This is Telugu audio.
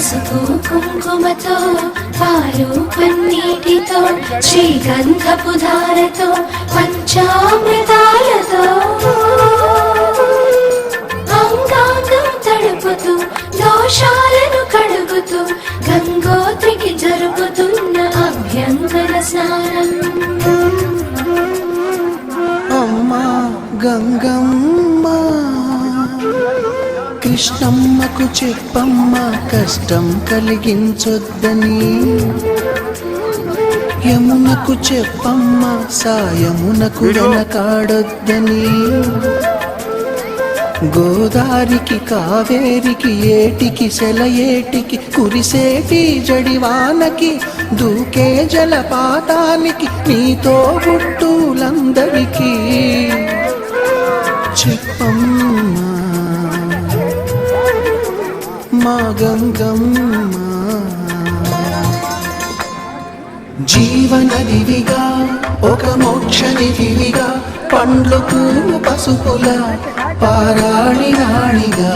పసుపు కుంకుమతో పాలు పన్నీటితో శ్రీగంధపు ధారతో పంచామృతాలతో. అంగాంగం తడుపుతూ దోషాలను కడుగుతూ గంగోత్రికి జరుపుతున్న అభ్యంకర స్నానం. అమ్మా గంగమ్మ. కృష్ణమ్మకు చెప్పమ్మ కష్టం కలిగించొద్దని. యమునకు చెప్పమ్మ సాయమునకు వెనకాడొద్దని. గోదారికి కావేరికి ఏటికి సెలయేటికి కురిసేటి జడివానకి దూకే జలపాతానికి నీతో గుట్టులందరికీ చెప్పమ్మా. గంగమ్మ. జీవనదివిగా ఒక మోక్షనిధివిగా పండ్లు పసుపుల పారాణి రాణిగా.